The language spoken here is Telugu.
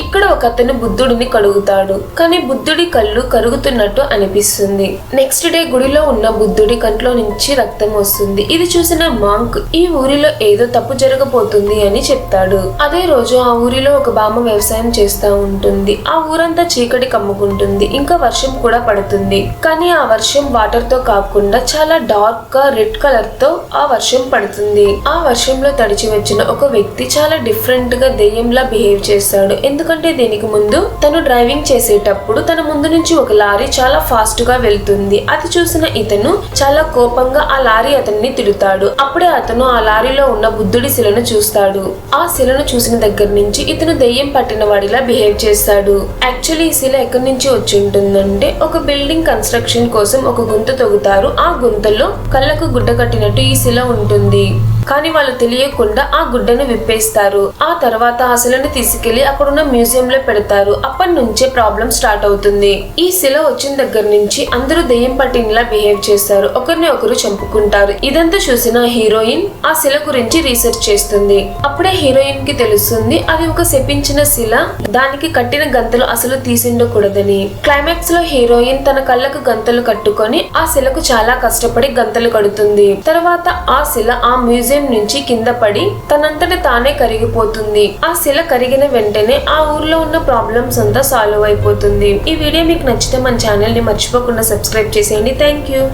ఇక్కడ ఒక అతను బుద్ధుడిని కడుగుతాడు కానీ బుద్ధుడి కళ్ళు కరుగుతున్నట్టు అనిపిస్తుంది. నెక్స్ట్ డే గుడిలో ఉన్న బుద్ధుడి కంట్లో నుంచి రక్తం వస్తుంది. ఇది చూసిన మాంక్ ఈ ఊరిలో ఏదో తప్పు జరగబోతుంది అని చెప్తాడు. అదే రోజు ఆ ఊరిలో ఒక బామ్మ వ్యవసాయం చేస్తూ ఉంటుంది. ఆ ఊరంతా చీకటి కమ్ముకుంటుంది. ఇంకా వర్షం కూడా పడుతుంది. కానీ ఆ వర్షం వాటర్తో కాకుండా చాలా డార్క్గా రెడ్ కలర్తో ఆ వర్షం పడుతుంది. ఆ వర్షంలో తడిచి వచ్చిన ఒక వ్యక్తి చాలా డిఫరెంట్గా దెయ్యంలా బిహేవ్ చేస్తాడు. ఎందుకు ఎందుకంటే దీనికి ముందు తను డ్రైవింగ్ చేసేటప్పుడు తన ముందు నుంచి ఒక లారీ చాలా ఫాస్ట్గా వెళ్తుంది. అది చూసిన ఇతను చాలా కోపంగా ఆ లారీ అతన్ని తిడుతాడు. అప్పుడే అతను ఆ లారీలో ఉన్న బుద్ధుడి శిలను చూస్తాడు. ఆ శిలను చూసిన దగ్గర నుంచి ఇతను దెయ్యం పట్టిన వాడిలా బిహేవ్ చేస్తాడు. యాక్చువల్లీ ఈ శిల ఎక్కడి నుంచి వచ్చి ఉంటుందంటే ఒక బిల్డింగ్ కన్స్ట్రక్షన్ కోసం ఒక గుంత తొగుతారు. ఆ గుంతలో కళ్ళకు గుడ్డ కట్టినట్టు ఈ శిల ఉంటుంది. కానీ వాళ్ళు తెలియకుండా ఆ గుడ్డను విప్పేస్తారు. ఆ తర్వాత ఆ శిలను తీసుకెళ్ళి అక్కడున్న మ్యూజియం లో పెడతారు. అప్పటి నుంచే ప్రాబ్లం స్టార్ట్ అవుతుంది. ఈ శిల వచ్చిన దగ్గర నుంచి అందరూ దెయ్యం పట్టినలా బిహేవ్ చేస్తారు. ఒకరిని ఒకరు చంపుకుంటారు. ఇదంతా చూసిన హీరోయిన్ ఆ శిల గురించి రీసెర్చ్ చేస్తుంది. అప్పుడే హీరోయిన్కి తెలుస్తుంది అది ఒక శపించిన శిల దానికి కట్టిన గంతలు అసలు తీసిండకూడదని. క్లైమాక్స్లో హీరోయిన్ తన కళ్ళకు గంతలు కట్టుకొని ఆ శిలకు చాలా కష్టపడి గంతలు కడుతుంది. తర్వాత ఆ శిల ఆ మ్యూజియం నుంచి కింద పడి తనంతట తానే కరిగిపోతుంది. ఆ శిల కరిగిన వెంటనే ఆ ఊర్లో ఉన్న ప్రాబ్లమ్స్ అంతా సాల్వ్ అయిపోతుంది. ఈ వీడియో మీకు నచ్చితే మన ఛానల్ని మర్చిపోకుండా సబ్స్క్రైబ్ చేసేయండి. Thank you.